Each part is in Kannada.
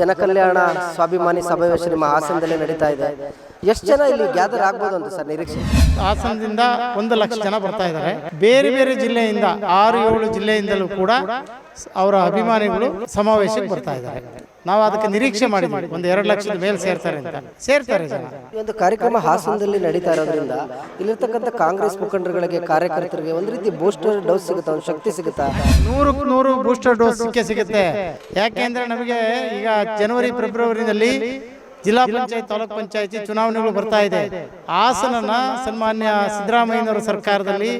ಜನಕಲ್ಯಾಣ ಸ್ವಾಭಿಮಾನಿ ಸಮಾವೇಶ ನಿಮ್ಮ ಹಾಸನದಲ್ಲಿ ನಡೀತಾ ಇದೆ. ಎಷ್ಟು ಜನ ಇಲ್ಲಿ ಗ್ಯಾದರ್ ಆಗ್ಬೋದು ಅಂತ ಸರ್ ನಿರೀಕ್ಷೆ? ಹಾಸನದಿಂದ ಒಂದು ಲಕ್ಷ ಜನ ಬರ್ತಾ ಇದ್ದಾರೆ. ಬೇರೆ ಬೇರೆ ಜಿಲ್ಲೆಯಿಂದ, ಆರು ಏಳು ಜಿಲ್ಲೆಯಿಂದಲೂ ಕೂಡ ಅವರ ಅಭಿಮಾನಿಗಳು ಸಮಾವೇಶಕ್ಕೆ ಬರ್ತಾ ಇದ್ದಾರೆ. ನಾವು ಅದಕ್ಕೆ ನಿರೀಕ್ಷೆ ಮಾಡಿದ್ವಿ ಒಂದು ಎರಡು ಲಕ್ಷದ ಮೇಲೆ ಸೇರ್ತಾರೆ ಅಂತ. ಸೇರ್ತಾರೆ ಜನ. ಈ ಒಂದು ಕಾರ್ಯಕ್ರಮ ಹಾಸನದಲ್ಲಿ ನಡೀತಾ ಇರೋದ್ರಿಂದ ಇಲ್ಲಿರ್ತಕ್ಕಂಥ ಕಾಂಗ್ರೆಸ್ ಮುಖಂಡರುಗಳಿಗೆ ಕಾರ್ಯಕರ್ತರಿಗೆ ಒಂದು ರೀತಿ ಬೂಸ್ಟರ್ ಡೋಸ್ ಸಿಗುತ್ತೆ? ಒಂದು ಶಕ್ತಿ ಸಿಗುತ್ತಾ? ನೂರಕ್ಕೆ ನೂರು ಬೂಸ್ಟರ್ ಡೋಸ್ ಸಿಕ್ಕೇ ಸಿಗುತ್ತೆ. ಯಾಕೆಂದ್ರೆ ನಮಗೆ ಈಗ ಜನವರಿ ಫೆಬ್ರವರಿನಲ್ಲಿ ಜಿಲ್ಲಾ ಪಂಚಾಯತ್ ತಾಲೂಕ್ ಪಂಚಾಯತಿ ಚುನಾವಣೆಗಳು ಬರ್ತಾ ಇದೆ. ಹಾಸನನ ಸನ್ಮಾನ್ಯ ಸಿದ್ದರಾಮಯ್ಯನವರ ಸರ್ಕಾರದಲ್ಲಿ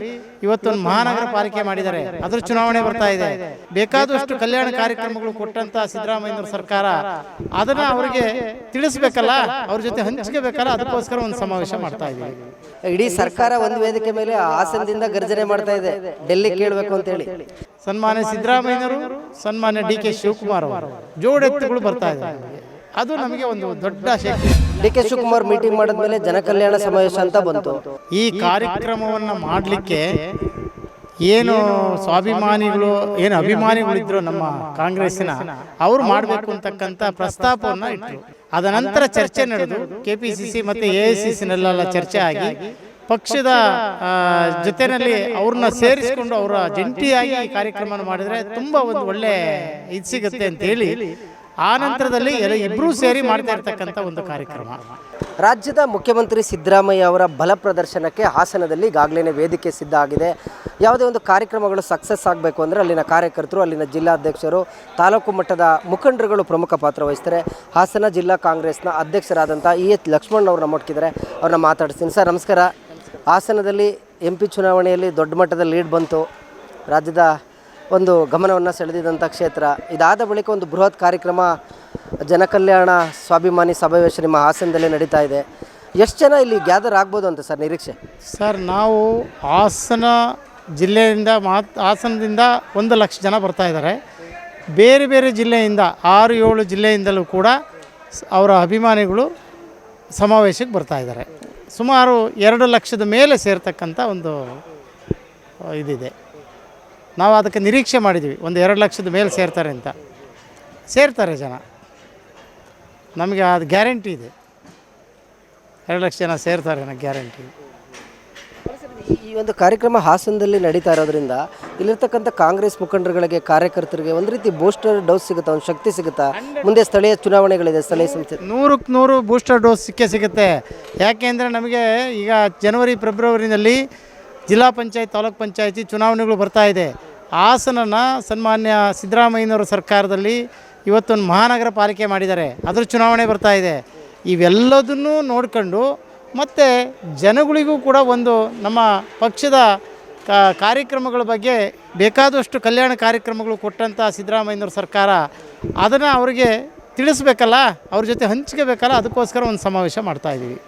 ಇವತ್ತೊಂದು ಮಹಾನಗರ ಪಾಲಿಕೆ ಮಾಡಿದ್ದಾರೆ. ಅದ್ರ ಚುನಾವಣೆ ಬರ್ತಾ ಇದೆ. ಬೇಕಾದಷ್ಟು ಕಲ್ಯಾಣ ಕಾರ್ಯಕ್ರಮಗಳು ಕೊಟ್ಟಂತ ಸಿದ್ದರಾಮಯ್ಯನವರ ಸರ್ಕಾರ. ಅದನ್ನ ಅವರಿಗೆ ತಿಳಿಸ್ಬೇಕಲ್ಲ? ಅವ್ರ ಜೊತೆ ಹಂಚ್ಕೋಬೇಕಲ್ಲ? ಅದಕ್ಕೋಸ್ಕರ ಒಂದು ಸಮಾವೇಶ ಮಾಡ್ತಾ ಇದ್ದೀವಿ. ಇಡೀ ಸರ್ಕಾರ ಒಂದು ವೇದಿಕೆ ಮೇಲೆ ಹಾಸನದಿಂದ ಗರ್ಜನೆ ಮಾಡ್ತಾ ಇದೆ. ಡೆಲ್ಲಿ ಕೇಳಬೇಕು ಅಂತ ಹೇಳಿ. ಸನ್ಮಾನ್ಯ ಸಿದ್ದರಾಮಯ್ಯನವರು ಸನ್ಮಾನ್ಯ ಡಿ ಕೆ ಶಿವಕುಮಾರ್ ಅವರು. ಜೋಡೆತ್ತುಗಳು ಬರ್ತಾ ಇದ್ದಾರೆ ಅದು ನಮಗೆ ಒಂದು ದೊಡ್ಡ ಶಕ್ತಿ. ಡಿ ಕೆ ಶಿವಕುಮಾರ್ ಮೀಟಿಂಗ್ ಮಾಡಿದ್ಮೇಲೆ ಜನಕಲ್ಯಾಣ ಸಮಾವೇಶ ಅಂತ ಬಂತು. ಈ ಕಾರ್ಯಕ್ರಮವನ್ನು ಮಾಡಲಿಕ್ಕೆ ಏನು ಸ್ವಾಭಿಮಾನಿಗಳು ಏನು ಅಭಿಮಾನಿಗಳಿದ್ರು ನಮ್ಮ ಕಾಂಗ್ರೆಸ್ಸಿನ ಅವ್ರು ಮಾಡಬೇಕು ಅಂತಕ್ಕಂಥ ಪ್ರಸ್ತಾಪವನ್ನು ಇಟ್ಟರು ಅದ ನಂತರ ಚರ್ಚೆ ನಡೆದು ಕೆ ಪಿ ಸಿ ಸಿ ಮತ್ತು ಎ ಐ ಸಿ ಸಿನಲ್ಲೆಲ್ಲ ಚರ್ಚೆ ಆಗಿ ಪಕ್ಷದ ಜೊತೆಯಲ್ಲಿ ಜೊತೆನಲ್ಲಿ ಅವ್ರನ್ನ ಸೇರಿಸಿಕೊಂಡು ಅವರ ಜಂಟಿಯಾಗಿ ಈ ಕಾರ್ಯಕ್ರಮ ಮಾಡಿದರೆ ತುಂಬ ಒಂದು ಒಳ್ಳೆ ಇದು ಸಿಗುತ್ತೆ ಅಂತ ಹೇಳಿ ಆ ನಂತರದಲ್ಲಿ ಇಬ್ಬರೂ ಸೇರಿ ಮಾಡ್ತಾ ಇರ್ತಕ್ಕಂಥ ಒಂದು ಕಾರ್ಯಕ್ರಮ. ರಾಜ್ಯದ ಮುಖ್ಯಮಂತ್ರಿ ಸಿದ್ದರಾಮಯ್ಯ ಅವರ ಬಲ ಪ್ರದರ್ಶನಕ್ಕೆ ಹಾಸನದಲ್ಲಿ ಈಗಾಗಲೇ ವೇದಿಕೆ ಸಿದ್ಧ ಆಗಿದೆ. ಯಾವುದೇ ಒಂದು ಕಾರ್ಯಕ್ರಮಗಳು ಸಕ್ಸಸ್ ಆಗಬೇಕು ಅಂದರೆ ಅಲ್ಲಿನ ಕಾರ್ಯಕರ್ತರು, ಅಲ್ಲಿನ ಜಿಲ್ಲಾಧ್ಯಕ್ಷರು, ತಾಲೂಕು ಮಟ್ಟದ ಮುಖಂಡರುಗಳು ಪ್ರಮುಖ ಪಾತ್ರ ವಹಿಸ್ತಾರೆ. ಹಾಸನ ಜಿಲ್ಲಾ ಕಾಂಗ್ರೆಸ್ನ ಅಧ್ಯಕ್ಷರಾದಂಥ ಇ ಎಚ್ ಲಕ್ಷ್ಮಣ್ ಅವ್ರನ್ನ ಮುಟ್ಟಿದ್ದಾರೆ ಅವ್ರನ್ನ ಮಾತಾಡಿಸ್ತೀನಿ. ಸರ್, ನಮಸ್ಕಾರ. ಹಾಸನದಲ್ಲಿ ಎಂ ಪಿ ಚುನಾವಣೆಯಲ್ಲಿ ದೊಡ್ಡ ಮಟ್ಟದ ಲೀಡ್ ಬಂತು. ರಾಜ್ಯದ ಒಂದು ಗಮನವನ್ನು ಸೆಳೆದಿದ್ದಂಥ ಕ್ಷೇತ್ರ. ಇದಾದ ಬಳಿಕ ಒಂದು ಬೃಹತ್ ಕಾರ್ಯಕ್ರಮ, ಜನಕಲ್ಯಾಣ, ಸ್ವಾಭಿಮಾನಿ ಸಮಾವೇಶ ನಿಮ್ಮ ಹಾಸನದಲ್ಲಿ ನಡೀತಾ ಇದೆ. ಎಷ್ಟು ಜನ ಇಲ್ಲಿ ಗ್ಯಾದರ್ ಆಗ್ಬೋದು ಅಂತ ಸರ್ ನಿರೀಕ್ಷೆ? ಸರ್, ನಾವು ಹಾಸನ ಜಿಲ್ಲೆಯಿಂದ ಮಾತ್, ಹಾಸನದಿಂದ ಒಂದು ಲಕ್ಷ ಜನ ಬರ್ತಾ ಇದ್ದಾರೆ. ಬೇರೆ ಬೇರೆ ಜಿಲ್ಲೆಯಿಂದ, ಆರು ಏಳು ಜಿಲ್ಲೆಯಿಂದಲೂ ಕೂಡ ಅವರ ಅಭಿಮಾನಿಗಳು ಸಮಾವೇಶಕ್ಕೆ ಬರ್ತಾ ಇದ್ದಾರೆ. ಸುಮಾರು ಎರಡು ಲಕ್ಷದ ಮೇಲೆ ಸೇರ್ತಕ್ಕಂಥ ಒಂದು ಇದಿದೆ. ನಾವು ಅದಕ್ಕೆ ನಿರೀಕ್ಷೆ ಮಾಡಿದ್ವಿ ಒಂದು ಎರಡು ಲಕ್ಷದ ಮೇಲೆ ಸೇರ್ತಾರೆ ಅಂತ. ಸೇರ್ತಾರೆ ಜನ. ನಮಗೆ ಅದು ಗ್ಯಾರಂಟಿ ಇದೆ. ಎರಡು ಲಕ್ಷ ಜನ ಸೇರ್ತಾರೆ ನನಗೆ ಗ್ಯಾರಂಟಿ. ಈ ಒಂದು ಕಾರ್ಯಕ್ರಮ ಹಾಸನದಲ್ಲಿ ನಡೀತಾ ಇರೋದ್ರಿಂದ ಇಲ್ಲಿರ್ತಕ್ಕಂಥ ಕಾಂಗ್ರೆಸ್ ಮುಖಂಡರುಗಳಿಗೆ ಕಾರ್ಯಕರ್ತರಿಗೆ ಒಂದು ರೀತಿ ಬೂಸ್ಟರ್ ಡೋಸ್ ಸಿಗುತ್ತಾ? ಒಂದು ಶಕ್ತಿ ಸಿಗುತ್ತಾ? ಮುಂದೆ ಸ್ಥಳೀಯ ಚುನಾವಣೆಗಳಿದೆ ಸ್ಥಳೀಯ ಸಂಸ್ಥೆ. ನೂರಕ್ಕೆ ನೂರು ಬೂಸ್ಟರ್ ಡೋಸ್ ಸಿಕ್ಕೇ ಸಿಗುತ್ತೆ. ಯಾಕೆಂದರೆ ನಮಗೆ ಈಗ ಜನವರಿ ಫೆಬ್ರವರಿನಲ್ಲಿ ಜಿಲ್ಲಾ ಪಂಚಾಯತ್, ತಾಲೂಕ್ ಪಂಚಾಯತಿ ಚುನಾವಣೆಗಳು ಬರ್ತಾ ಇದೆ. ಹಾಸನನ ಸನ್ಮಾನ್ಯ ಸಿದ್ದರಾಮಯ್ಯನವರ ಸರ್ಕಾರದಲ್ಲಿ ಇವತ್ತೊಂದು ಮಹಾನಗರ ಪಾಲಿಕೆ ಮಾಡಿದ್ದಾರೆ. ಅದರ ಚುನಾವಣೆ ಬರ್ತಾ ಇದೆ. ಇವೆಲ್ಲದನ್ನೂ ನೋಡ್ಕೊಂಡು ಮತ್ತು ಜನಗಳಿಗೂ ಕೂಡ ಒಂದು ನಮ್ಮ ಪಕ್ಷದ ಕಾರ್ಯಕ್ರಮಗಳ ಬಗ್ಗೆ ಬೇಕಾದಷ್ಟು ಕಲ್ಯಾಣ ಕಾರ್ಯಕ್ರಮಗಳು ಕೊಟ್ಟಂಥ ಸಿದ್ದರಾಮಯ್ಯನವ್ರ ಸರ್ಕಾರ, ಅದನ್ನು ಅವರಿಗೆ ತಿಳಿಸ್ಬೇಕಲ್ಲ, ಅವ್ರ ಜೊತೆ ಹಂಚ್ಕೋಬೇಕಲ್ಲ, ಅದಕ್ಕೋಸ್ಕರ ಒಂದು ಸಮಾವೇಶ ಮಾಡ್ತಾ ಇದ್ದೀವಿ.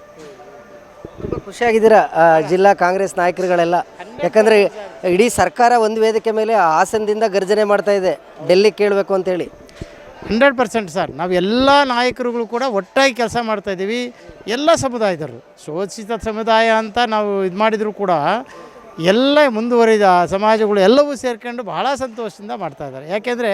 ಖುಷಿಯಾಗಿದ್ದೀರಾ ಜಿಲ್ಲಾ ಕಾಂಗ್ರೆಸ್ ನಾಯಕರುಗಳೆಲ್ಲ? ಯಾಕಂದರೆ ಇಡೀ ಸರ್ಕಾರ ಒಂದು ವೇದಿಕೆ ಮೇಲೆ ಹಾಸನದಿಂದ ಗರ್ಜನೆ ಮಾಡ್ತಾ ಇದೆ, ಡೆಲ್ಲಿ ಕೇಳಬೇಕು ಅಂತೇಳಿ. ಹಂಡ್ರೆಡ್ ಪರ್ಸೆಂಟ್ ಸರ್, ನಾವು ಎಲ್ಲ ನಾಯಕರುಗಳು ಕೂಡ ಒಟ್ಟಾಗಿ ಕೆಲಸ ಮಾಡ್ತಾ ಇದ್ದೀವಿ, ಎಲ್ಲ ಸಮುದಾಯದವರು. ಶೋಷಿತ ಸಮುದಾಯ ಅಂತ ನಾವು ಇದು ಮಾಡಿದರೂ ಕೂಡ ಎಲ್ಲ ಮುಂದುವರಿದ ಸಮಾಜಗಳು ಎಲ್ಲವೂ ಸೇರ್ಕೊಂಡು ಬಹಳ ಸಂತೋಷದಿಂದ ಮಾಡ್ತಾ ಇದ್ದಾರೆ. ಯಾಕೆಂದರೆ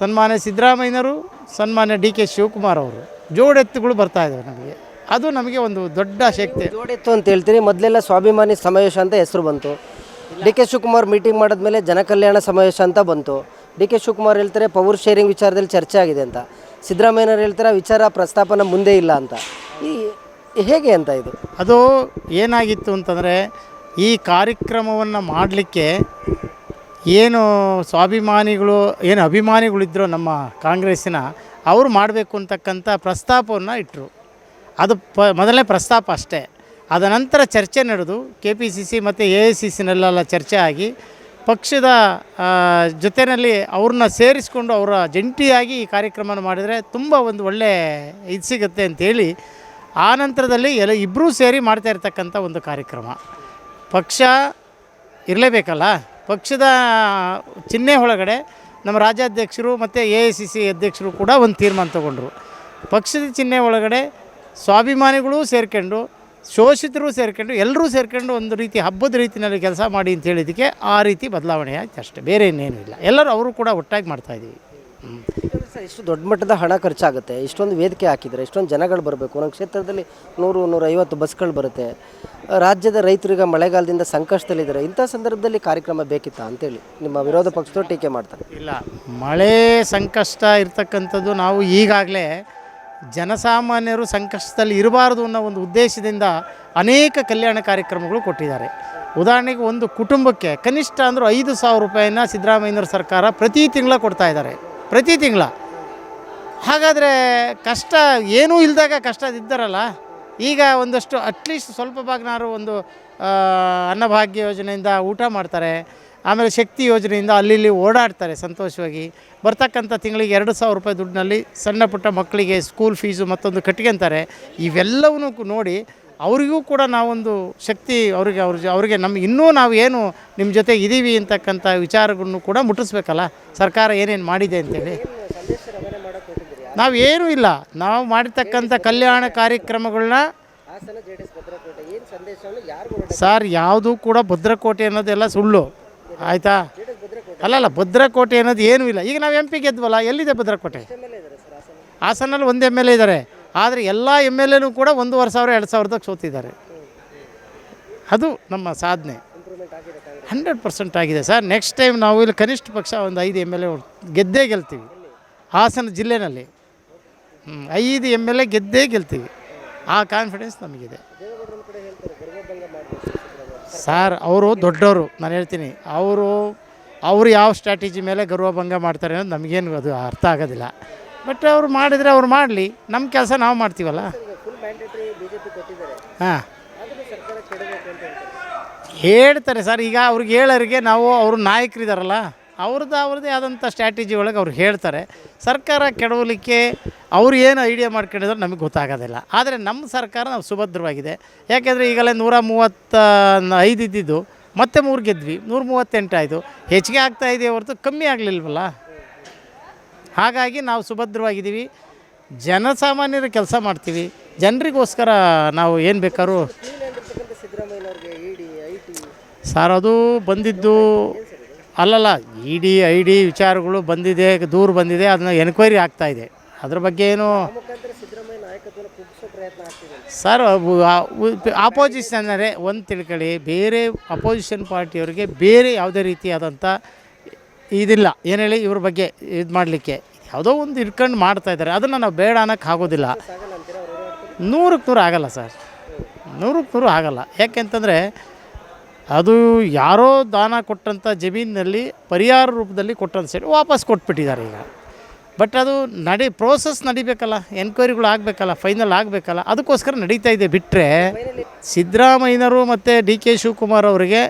ಸನ್ಮಾನ್ಯ ಸಿದ್ದರಾಮಯ್ಯನವರು, ಸನ್ಮಾನ್ಯ ಡಿ ಕೆ ಶಿವಕುಮಾರ್ ಅವರು ಜೋಡೆತ್ತುಗಳು ಬರ್ತಾ ಇದ್ದಾವೆ ನಮಗೆ. ಅದು ನಮಗೆ ಒಂದು ದೊಡ್ಡ ಶಕ್ತಿ. ಜೋಡಿತ್ತು ಅಂತ ಹೇಳ್ತೀರಿ ಮೊದಲೆಲ್ಲ ಸ್ವಾಭಿಮಾನಿ ಸಮಾವೇಶ ಅಂತ ಹೆಸರು ಬಂತು. ಡಿ ಕೆ ಶಿವಕುಮಾರ್ ಮೀಟಿಂಗ್ ಮಾಡಿದ್ಮೇಲೆ ಜನಕಲ್ಯಾಣ ಸಮಾವೇಶ ಅಂತ ಬಂತು. ಡಿ ಕೆ ಶಿವಕುಮಾರ್ ಹೇಳ್ತಾರೆ ಪವರ್ ಶೇರಿಂಗ್ ವಿಚಾರದಲ್ಲಿ ಚರ್ಚೆ ಆಗಿದೆ ಅಂತ. ಸಿದ್ದರಾಮಯ್ಯನವ್ರು ಹೇಳ್ತಾರೆ ವಿಚಾರ ಪ್ರಸ್ತಾಪನ ಮುಂದೆ ಇಲ್ಲ ಅಂತ. ಈ ಹೇಗೆ ಅಂತ ಇದು? ಅದು ಏನಾಗಿತ್ತು ಅಂತಂದರೆ ಈ ಕಾರ್ಯಕ್ರಮವನ್ನು ಮಾಡಲಿಕ್ಕೆ ಏನು ಸ್ವಾಭಿಮಾನಿಗಳು ಏನು ಅಭಿಮಾನಿಗಳಿದ್ರು ನಮ್ಮ ಕಾಂಗ್ರೆಸ್ಸಿನ ಅವರು ಮಾಡಬೇಕು ಅಂತಕ್ಕಂಥ ಪ್ರಸ್ತಾಪವನ್ನು ಇಟ್ಟರು ಅದು ಪ, ಮೊದಲನೇ ಪ್ರಸ್ತಾಪ ಅಷ್ಟೇ. ಅದ ನಂತರ ಚರ್ಚೆ ನಡೆದು ಕೆ ಪಿ ಸಿ ಸಿ ಮತ್ತು ಎ ಐ ಸಿ ಸಿನಲ್ಲೆಲ್ಲ ಚರ್ಚೆ ಆಗಿ ಪಕ್ಷದ ಜೊತೆಯಲ್ಲಿ ಅವ್ರನ್ನ ಸೇರಿಸಿಕೊಂಡು ಅವರ ಜಂಟಿಯಾಗಿ ಈ ಕಾರ್ಯಕ್ರಮನ ಮಾಡಿದರೆ ತುಂಬ ಒಂದು ಒಳ್ಳೆ ಇದು ಸಿಗುತ್ತೆ ಅಂತೇಳಿ ಆ ನಂತರದಲ್ಲಿ ಎಲ್ಲ ಇಬ್ಬರೂ ಸೇರಿ ಮಾಡ್ತಾ ಇರ್ತಕ್ಕಂಥ ಒಂದು ಕಾರ್ಯಕ್ರಮ. ಪಕ್ಷ ಇರಲೇಬೇಕಲ್ಲ? ಪಕ್ಷದ ಚಿಹ್ನೆ ಒಳಗಡೆ ನಮ್ಮ ರಾಜ್ಯಾಧ್ಯಕ್ಷರು ಮತ್ತು ಎ ಐ ಸಿ ಸಿ ಅಧ್ಯಕ್ಷರು ಕೂಡ ಒಂದು ತೀರ್ಮಾನ ತಗೊಂಡ್ರು. ಪಕ್ಷದ ಚಿಹ್ನೆ ಒಳಗಡೆ ಸ್ವಾಭಿಮಾನಿಗಳು ಸೇರ್ಕೊಂಡು ಶೋಷಿತರು ಸೇರ್ಕೊಂಡು ಎಲ್ಲರೂ ಸೇರ್ಕೊಂಡು ಒಂದು ರೀತಿ ಹಬ್ಬದ ರೀತಿಯಲ್ಲಿ ಕೆಲಸ ಮಾಡಿ ಅಂತ ಹೇಳಿದ್ದಕ್ಕೆ ಆ ರೀತಿ ಬದಲಾವಣೆ ಆಯ್ತು ಅಷ್ಟೇ. ಬೇರೆ ಇನ್ನೇನು ಇಲ್ಲ. ಎಲ್ಲರೂ ಅವರು ಕೂಡ ಒಟ್ಟಾಗಿ ಮಾಡ್ತಾಯಿದ್ದೀವಿ ಸರ್ ಇಷ್ಟು ದೊಡ್ಡ ಮಟ್ಟದ ಹಣ ಖರ್ಚಾಗುತ್ತೆ. ಇಷ್ಟೊಂದು ವೇದಿಕೆ ಹಾಕಿದರೆ ಇಷ್ಟೊಂದು ಜನಗಳು ಬರಬೇಕು. ಒಂದೊಂದು ಕ್ಷೇತ್ರದಲ್ಲಿ ನೂರು ನೂರೈವತ್ತು ಬಸ್ಗಳು ಬರುತ್ತೆ. ರಾಜ್ಯದ ರೈತರಿಗೆ ಮಳೆಗಾಲದಿಂದ ಸಂಕಷ್ಟದಲ್ಲಿದ್ದಾರೆ. ಇಂಥ ಸಂದರ್ಭದಲ್ಲಿ ಕಾರ್ಯಕ್ರಮ ಬೇಕಿತ್ತಾ ಅಂತೇಳಿ ನಿಮ್ಮ ವಿರೋಧ ಪಕ್ಷದವ್ರು ಟೀಕೆ ಮಾಡ್ತಾರೆ? ಇಲ್ಲ. ಮಳೆ ಸಂಕಷ್ಟ ಇರ್ತಕ್ಕಂಥದ್ದು ನಾವು ಈಗಾಗಲೇ ಜನಸಾಮಾನ್ಯರು ಸಂಕಷ್ಟದಲ್ಲಿ ಇರಬಾರ್ದು ಅನ್ನೋ ಒಂದು ಉದ್ದೇಶದಿಂದ ಅನೇಕ ಕಲ್ಯಾಣ ಕಾರ್ಯಕ್ರಮಗಳು ಕೊಟ್ಟಿದ್ದಾರೆ. ಉದಾಹರಣೆಗೆ ಒಂದು ಕುಟುಂಬಕ್ಕೆ ಕನಿಷ್ಠ ಅಂದರೂ ಐದು ಸಾವಿರ ರೂಪಾಯಿನ ಸಿದ್ದರಾಮಯ್ಯನವ್ರ ಸರ್ಕಾರ ಪ್ರತಿ ತಿಂಗಳ ಕೊಡ್ತಾ ಇದ್ದಾರೆ. ಪ್ರತಿ ತಿಂಗಳ. ಹಾಗಾದರೆ ಕಷ್ಟ ಏನೂ ಇಲ್ಲದಾಗ ಕಷ್ಟದಿದ್ದಾರಲ್ಲ ಈಗ ಒಂದಷ್ಟು ಅಟ್ಲೀಸ್ಟ್ ಸ್ವಲ್ಪ ಭಾಗನಾರು ಒಂದು ಅನ್ನಭಾಗ್ಯ ಯೋಜನೆಯಿಂದ ಊಟ ಮಾಡ್ತಾರೆ. ಆಮೇಲೆ ಶಕ್ತಿ ಯೋಜನೆಯಿಂದ ಅಲ್ಲಿ ಇಲ್ಲಿ ಓಡಾಡ್ತಾರೆ ಸಂತೋಷವಾಗಿ. ಬರ್ತಕ್ಕಂಥ ತಿಂಗಳಿಗೆ ಎರಡು ಸಾವಿರ ರೂಪಾಯಿ ದುಡ್ಡಿನಲ್ಲಿ ಸಣ್ಣ ಪುಟ್ಟ ಮಕ್ಕಳಿಗೆ ಸ್ಕೂಲ್ ಫೀಸು ಮತ್ತೊಂದು ಕಟ್ಕೊಂತಾರೆ. ಇವೆಲ್ಲವನ್ನೂ ನೋಡಿ ಅವರಿಗೂ ಕೂಡ ನಾವೊಂದು ಶಕ್ತಿ ಅವರಿಗೆ ಅವ್ರ ಅವರಿಗೆ ನಮ್ಮ ಇನ್ನೂ ನಾವು ಏನು ನಿಮ್ಮ ಜೊತೆ ಇದ್ದೀವಿ ಅಂತಕ್ಕಂಥ ವಿಚಾರಗಳನ್ನು ಕೂಡ ಮುಟ್ಟಿಸ್ಬೇಕಲ್ಲ? ಸರ್ಕಾರ ಏನೇನು ಮಾಡಿದೆ ಅಂತೇಳಿ. ನಾವೇನೂ ಇಲ್ಲ. ನಾವು ಮಾಡಿರ್ತಕ್ಕಂಥ ಕಲ್ಯಾಣ ಕಾರ್ಯಕ್ರಮಗಳನ್ನ ಸರ್ ಯಾವುದೂ ಕೂಡ ಭದ್ರಕೋಟೆ ಅನ್ನೋದೆಲ್ಲ ಸುಳ್ಳು. ಆಯಿತಾ? ಅಲ್ಲ ಭದ್ರಕೋಟೆ ಅನ್ನೋದು ಏನೂ ಇಲ್ಲ. ಈಗ ನಾವು ಎಂ ಪಿ ಗೆದ್ವಲ್ಲ, ಎಲ್ಲಿದೆ ಭದ್ರಕೋಟೆ? ಹಾಸನಲ್ಲಿ ಒಂದು ಎಂ ಎಲ್ ಎ ಇದ್ದಾರೆ ಆದರೆ ಎಲ್ಲ ಎಂ ಎಲ್ ಎನೂ ಕೂಡ ಒಂದೂವರೆ ಸಾವಿರ ಎರಡು ಸಾವಿರದಾಗ ಸೋತಿದ್ದಾರೆ. ಅದು ನಮ್ಮ ಸಾಧನೆ. ಹಂಡ್ರೆಡ್ ಪರ್ಸೆಂಟ್ ಆಗಿದೆ ಸರ್. ನೆಕ್ಸ್ಟ್ ಟೈಮ್ ನಾವು ಇಲ್ಲಿ ಕನಿಷ್ಠ ಪಕ್ಷ ಒಂದು ಐದು ಎಂ ಎಲ್ ಎ ಗೆದ್ದೇ ಗೆಲ್ತೀವಿ. ಹಾಸನ ಜಿಲ್ಲೆನಲ್ಲಿ. ಐದು ಎಂ ಎಲ್ ಎ ಗೆದ್ದೇ ಗೆಲ್ತೀವಿ. ಆ ಕಾನ್ಫಿಡೆನ್ಸ್ ನಮಗಿದೆ. ಸರ್, ಅವರು ದೊಡ್ಡವರು ನಾನು ಹೇಳ್ತೀನಿ, ಅವರು ಅವರು ಯಾವ ಸ್ಟ್ರಾಟಜಿ ಮೇಲೆ ಗರ್ವಭಂಗ ಮಾಡ್ತಾರೆ ಅನ್ನೋದು ನಮಗೇನು ಅದು ಅರ್ಥ ಆಗೋದಿಲ್ಲ. ಬಟ್ ಅವ್ರು ಮಾಡಿದರೆ ಅವ್ರು ಮಾಡಲಿ ನಮ್ಮ ಕೆಲಸ ನಾವು ಮಾಡ್ತೀವಲ್ಲ? ಹಾಂ. ಹೇಳ್ತಾರೆ ಸರ್, ಈಗ ಅವ್ರಿಗೆ ಹೇಳೋರಿಗೆ ನಾವು, ಅವರು ನಾಯಕರಿದಾರಲ್ಲ ಅವ್ರದ್ದು ಅವ್ರದ್ದೇ ಆದಂಥ ಸ್ಟ್ರಾಟಜಿ ಒಳಗೆ ಅವ್ರು ಹೇಳ್ತಾರೆ. ಸರ್ಕಾರ ಕೆಡವಲಿಕ್ಕೆ ಅವ್ರು ಏನು ಐಡಿಯಾ ಮಾಡ್ಕೊಂಡಿದ್ರು ನಮಗೆ ಗೊತ್ತಾಗೋದಿಲ್ಲ. ಆದರೆ ನಮ್ಮ ಸರ್ಕಾರ ನಾವು ಸುಭದ್ರವಾಗಿದೆ. ಯಾಕೆಂದರೆ ಈಗಲೇ ನೂರ ಮೂವತ್ತ ಐದು ಇದ್ದಿದ್ದು ಮತ್ತೆ ಮೂರು ಗೆದ್ವಿ. ನೂರ ಮೂವತ್ತೆಂಟು ಆಯಿತು. ಹೆಚ್ಚಿಗೆ ಆಗ್ತಾ ಇದೆ ಹೊರತು ಕಮ್ಮಿ ಆಗಲಿಲ್ವಲ್ಲ? ಹಾಗಾಗಿ ನಾವು ಸುಭದ್ರವಾಗಿದ್ದೀವಿ. ಜನಸಾಮಾನ್ಯರ ಕೆಲಸ ಮಾಡ್ತೀವಿ. ಜನರಿಗೋಸ್ಕರ ನಾವು ಏನು ಬೇಕಾದ್ರೂ ಸರ್ ಅದು ಬಂದಿದ್ದು ಅಲ್ಲಲ್ಲ ಇ ಡಿ ಐ ಡಿ ವಿಚಾರಗಳು ಬಂದಿದೆ, ದೂರು ಬಂದಿದೆ, ಅದನ್ನ ಎನ್ಕ್ವೈರಿ ಆಗ್ತಾ ಇದೆ. ಅದ್ರ ಬಗ್ಗೆ ಏನು ಸರ್ ಆಪೋಸಿಷನ್ ಅಂದರೆ ಒಂದು ತಿಳ್ಕೊಳ್ಳಿ, ಬೇರೆ ಅಪೋಸಿಷನ್ ಪಾರ್ಟಿಯವರಿಗೆ ಬೇರೆ ಯಾವುದೇ ರೀತಿಯಾದಂಥ ಇದಿಲ್ಲ. ಏನು ಹೇಳಿ, ಇವ್ರ ಬಗ್ಗೆ ಇದು ಮಾಡಲಿಕ್ಕೆ. ಯಾವುದೋ ಒಂದು ಇಟ್ಕೊಂಡು ಮಾಡ್ತಾ ಇದ್ದಾರೆ ಅದನ್ನು ನಾವು ಬೇಡ ಅನ್ನೋಕ್ಕೆ ಆಗೋದಿಲ್ಲ. ನೂರಕ್ಕೆ ನೂರು ಆಗಲ್ಲ ಸರ್. ನೂರಕ್ಕೆ ನೂರು ಆಗಲ್ಲ. ಯಾಕೆಂತಂದರೆ ಅದು ಯಾರೋ ದಾನ ಕೊಟ್ಟಂಥ ಜಮೀನಿನಲ್ಲಿ ಪರಿಹಾರ ರೂಪದಲ್ಲಿ ಕೊಟ್ಟಂತ ಸೈಡ್ ವಾಪಸ್ ಕೊಟ್ಬಿಟ್ಟಿದ್ದಾರೆ ಈಗ. ಬಟ್ ಅದು ನಡಿ ಪ್ರೋಸೆಸ್ ನಡಿಬೇಕಲ್ಲ ಎನ್ಕ್ವೈರಿಗಳು ಆಗಬೇಕಲ್ಲ ಫೈನಲ್ ಆಗಬೇಕಲ್ಲ, ಅದಕ್ಕೋಸ್ಕರ ನಡೀತಾ ಇದೆ. ಬಿಟ್ಟರೆ ಸಿದ್ದರಾಮಯ್ಯನವರು ಮತ್ತು ಡಿ ಕೆ ಶಿವಕುಮಾರ್ ಅವರಿಗೆ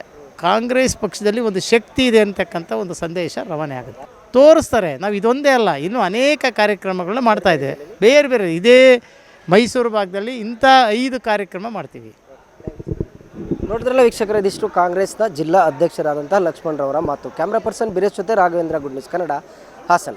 ಕಾಂಗ್ರೆಸ್ ಪಕ್ಷದಲ್ಲಿ ಒಂದು ಶಕ್ತಿ ಇದೆ ಅಂತಕ್ಕಂಥ ಒಂದು ಸಂದೇಶ ರವಾನೆ ಆಗುತ್ತೆ. ತೋರಿಸ್ತಾರೆ, ನಾವು ಇದೊಂದೇ ಅಲ್ಲ, ಇನ್ನೂ ಅನೇಕ ಕಾರ್ಯಕ್ರಮಗಳನ್ನ ಮಾಡ್ತಾ ಇದ್ದೇವೆ ಬೇರೆ ಬೇರೆ, ಇದೇ ಮೈಸೂರು ಭಾಗದಲ್ಲಿ ಇಂಥ ಐದು ಕಾರ್ಯಕ್ರಮ ಮಾಡ್ತೀವಿ. ನೋಡಿದ್ರಲ್ಲ ವೀಕ್ಷಕರ, ಇದಿಷ್ಟು ಕಾಂಗ್ರೆಸ್ನ ಜಿಲ್ಲಾ ಅಧ್ಯಕ್ಷರಾದಂಥ ಲಕ್ಷ್ಮಣರವರ ಮಾತು. ಕ್ಯಾಮ್ರಾ ಪರ್ಸನ್ ಬಿರೇಶ್ ಜೊತೆ ರಾಘವೇಂದ್ರ ನ್ಯೂಸ್ ಕನ್ನಡ ಹಾಸನ.